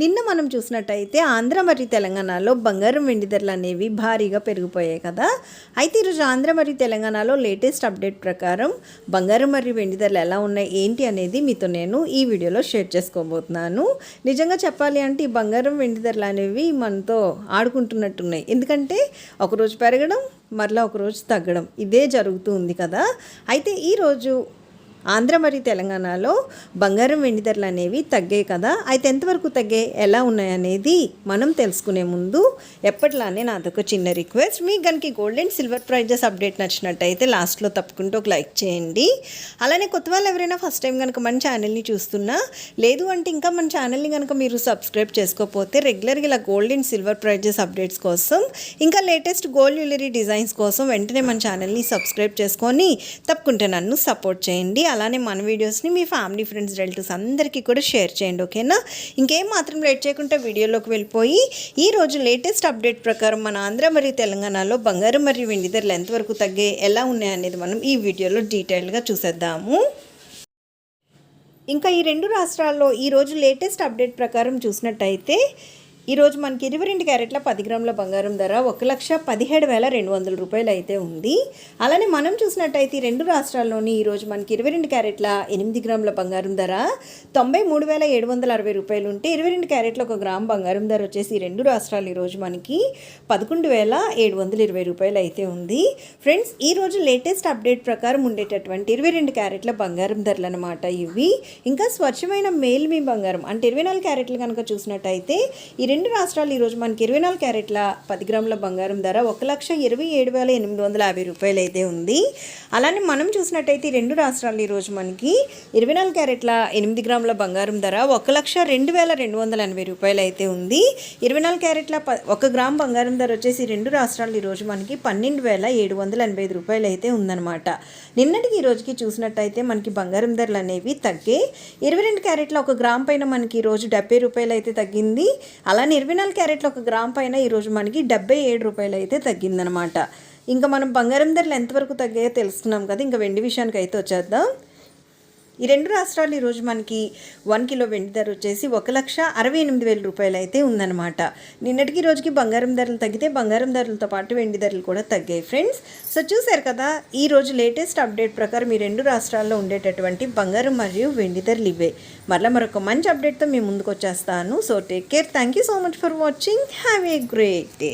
నిన్న మనం చూసినట్టయితే ఆంధ్ర మరియు తెలంగాణలో బంగారం వెండి ధరలు అనేవి భారీగా పెరిగిపోయాయి కదా. అయితే ఈరోజు ఆంధ్ర మరియు తెలంగాణలో లేటెస్ట్ అప్డేట్ ప్రకారం బంగారం మరియు వెండి ధరలు ఎలా ఉన్నాయి ఏంటి అనేది మీతో నేను ఈ వీడియోలో షేర్ చేసుకోబోతున్నాను. నిజంగా చెప్పాలి అంటే ఈ బంగారం వెండి ధరలు అనేవి మనతో ఆడుకుంటున్నట్టున్నాయి. ఎందుకంటే ఒకరోజు పెరగడం మరలా ఒకరోజు తగ్గడం ఇదే జరుగుతూ ఉంది కదా. అయితే ఈరోజు ఆంధ్ర మరియు తెలంగాణలో బంగారం వెండి ధరలు అనేవి తగ్గాయి కదా. అయితే ఎంతవరకు తగ్గాయి? ఎలా ఉన్నాయనేది మనం తెలుసుకునే ముందు ఎప్పటిలానే నాదొక చిన్న రిక్వెస్ట్. మీకు కనుక gold and silver prices update నచ్చినట్టయితే లాస్ట్లో తప్పకుండా ఒక లైక్ చేయండి. అలానే కొత్త వాళ్ళు ఎవరైనా ఫస్ట్ టైం కనుక మన ఛానల్ని చూస్తున్నా లేదు అంటే ఇంకా మన ఛానల్ని కనుక మీరు సబ్స్క్రైబ్ చేసుకోకపోతే రెగ్యులర్గా ఇలా gold and silver prices updates కోసం ఇంకా లేటెస్ట్ గోల్డ్ జ్యువెలరీ డిజైన్స్ కోసం వెంటనే మన ఛానల్ని సబ్స్క్రైబ్ చేసుకొని తప్పకుండా నన్ను సపోర్ట్ చేయండి. అలానే మన వీడియోస్ని మీ ఫ్యామిలీ ఫ్రెండ్స్ రిలేటివ్స్ అందరికీ కూడా షేర్ చేయండి ఓకేనా? ఇంకేం మాత్రం లేట్ చేయకుండా వీడియోలోకి వెళ్ళిపోయి ఈ రోజు లేటెస్ట్ అప్డేట్ ప్రకారం మన ఆంధ్ర మరియు తెలంగాణలో బంగారం మరియు వెండి ధరలు ఎంతవరకు తగ్గే ఎలా ఉన్నాయనేది మనం ఈ వీడియోలో డీటెయిల్గా చూసేద్దాము. ఇంకా ఈ రెండు రాష్ట్రాల్లో ఈరోజు లేటెస్ట్ అప్డేట్ ప్రకారం చూసినట్టయితే ఈరోజు మనకి ఇరవై రెండు క్యారెట్ల పది గ్రాముల బంగారం ధర ఒక లక్ష పదిహేడు వేల రెండు వందల రూపాయలు అయితే ఉంది. అలానే మనం చూసినట్టయితే ఈ రెండు రాష్ట్రాల్లోని ఈరోజు మనకి ఇరవై రెండు క్యారెట్ల ఎనిమిది గ్రాముల బంగారం ధర తొంభై మూడు వేల ఏడు వందల అరవై రూపాయలు ఉంటే ఇరవై రెండు క్యారెట్ల ఒక గ్రామ్ బంగారం ధర వచ్చేసి ఈ రెండు రాష్ట్రాలు ఈరోజు మనకి పదకొండు వేల ఏడు వందల ఇరవై రూపాయలు అయితే ఉంది. ఫ్రెండ్స్ ఈరోజు లేటెస్ట్ అప్డేట్ ప్రకారం ఉండేటటువంటి ఇరవై రెండు క్యారెట్ల బంగారం ధరలు అనమాట ఇవి. ఇంకా స్వచ్ఛమైన మేల్ మీ బంగారం అంటే ఇరవై నాలుగు క్యారెట్లు కనుక చూసినట్టయితే ఈ రెండు రాష్ట్రాలు ఈరోజు మనకి ఇరవై నాలుగు క్యారెట్ల పది గ్రాముల బంగారం ధర ఒక లక్ష ఇరవై ఏడు వేల ఎనిమిది వందల యాభై రూపాయలు అయితే ఉంది. అలానే మనం చూసినట్టయితే రెండు రాష్ట్రాలు ఈరోజు మనకి ఇరవై నాలుగు క్యారెట్ల ఎనిమిది గ్రాముల బంగారం ధర ఒక లక్ష రెండు వేల రెండు వందల ఎనభై రూపాయలు అయితే ఉంది. ఇరవై నాలుగు క్యారెట్ల ప ఒక గ్రామ్ బంగారం ధర వచ్చేసి రెండు రాష్ట్రాలు ఈరోజు మనకి పన్నెండు వేల ఏడు వందల ఎనభై ఐదు రూపాయలు అయితే ఉందన్నమాట. నిన్నటికి ఈ రోజుకి చూసినట్టయితే మనకి బంగారం ధరలు అనేవి తగ్గే. ఇరవై రెండు క్యారెట్ల ఒక గ్రామ్ పైన మనకి ఈరోజు డెబ్బై రూపాయలు అయితే తగ్గింది. అలా అలానే ఇరవై నాలుగు క్యారెట్ల ఒక గ్రామ్ పైన ఈరోజు మనకి డెబ్బై ఏడు రూపాయలు అయితే తగ్గిందనమాట ఇంకా మనం బంగారం ధరలు ఎంతవరకు తగ్గాయో తెలుసుకున్నాం కదా ఇంకా వెండి విషయానికి అయితే వచ్చేద్దాం. ఈ రెండు రాష్ట్రాలు ఈరోజు మనకి వన్ కిలో వెండి ధర వచ్చేసి ఒక లక్ష అరవై ఎనిమిది వేల రూపాయలు అయితే ఉందన్నమాట. నిన్నటికి రోజుకి బంగారం ధరలు తగ్గితే బంగారం ధరలతో పాటు వెండి ధరలు కూడా తగ్గాయి ఫ్రెండ్స్. సో చూశారు కదా ఈ రోజు లేటెస్ట్ అప్డేట్ ప్రకారం ఈ రెండు రాష్ట్రాల్లో ఉండేటటువంటి బంగారం మరియు వెండి ధరలు ఇవే. మళ్ళీ మరొక మంచి అప్డేట్తో మేము ముందుకు వచ్చేస్తాను. So take care. Thank you so much for watching. Have a great day.